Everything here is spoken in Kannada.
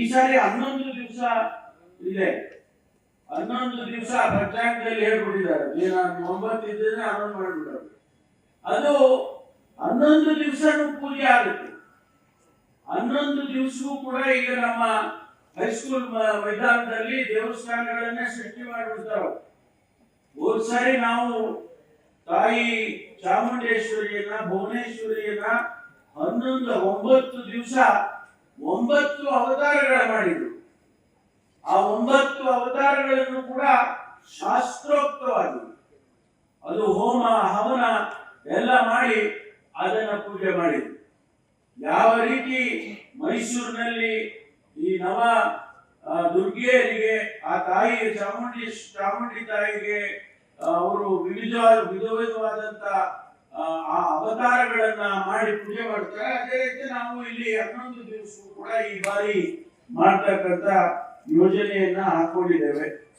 ಈ ಸಾರಿ ಹನ್ನೊಂದು ದಿವಸ ಇದೆ. ಹನ್ನೊಂದು ದಿವಸ ಪಂಚಾಂಗದಲ್ಲಿ ಹೇಳ್ಬಿಟ್ಟಿದ್ದಾರೆ. ಏನಾದ್ರು ಒಂಬತ್ತು ಇದ್ರೆ ಹನ್ನೊಂದು ಮಾಡಿಬಿಟ್ಟಾರೆ ಅದು ಹನ್ನೊಂದು ದಿವಸನೂ ಪೂಜೆ ಆಗುತ್ತೆ. ಹನ್ನೊಂದು ದಿವಸವೂ ಕೂಡ ಈಗ ನಮ್ಮ ಹೈಸ್ಕೂಲ್ ಮೈದಾನದಲ್ಲಿ ದೇವಸ್ಥಾನಗಳನ್ನೇ ಸೃಷ್ಟಿ ಮಾಡಿಬಿಡ್ತಾರೆ ಹೋದ್ ಸಾರಿ ನಾವು ತಾಯಿ ಚಾಮುಂಡೇಶ್ವರಿಯನ್ನ, ಭುವನೇಶ್ವರಿಯನ್ನ ಹನ್ನೊಂದು, ಒಂಬತ್ತು ದಿವಸ ಒಂಬತ್ತು ಅವತಾರಗಳ ಮಾಡಿದ್ರು. ಆ ಒಂಬತ್ತು ಅವತಾರಗಳನ್ನು ಕೂಡ ಶಾಸ್ತ್ರೋಕ್ತವಾಗಿ ಅದು ಹೋಮ, ಹವನ ಎಲ್ಲ ಮಾಡಿ ಅದನ್ನ ಪೂಜೆ ಮಾಡಿದ್ರು. ಯಾವ ರೀತಿ ಮೈಸೂರಿನಲ್ಲಿ ಈ ನವ ದುರ್ಗೆಯರಿಗೆ, ಆ ತಾಯಿ ಚಾಮುಂಡಿ ಚಾಮುಂಡಿ ತಾಯಿಗೆ ಅವರು ವಿವಿಧ ವಿಧ ವಿಧವಾದಂತ ಆ ಅವತಾರಗಳನ್ನ ಮಾಡಿ ಪೂಜೆ ಮಾಡ್ತಾರೆ. ಅದೇ ರೀತಿ ನಾವು ಇಲ್ಲಿ ಹನ್ನೊಂದು ದಿವಸ ಕೂಡ ಈ ಬಾರಿ ಮಾಡ್ತಕ್ಕಂತ ಯೋಜನೆಯನ್ನ ಹಾಕೊಂಡಿದ್ದೇವೆ.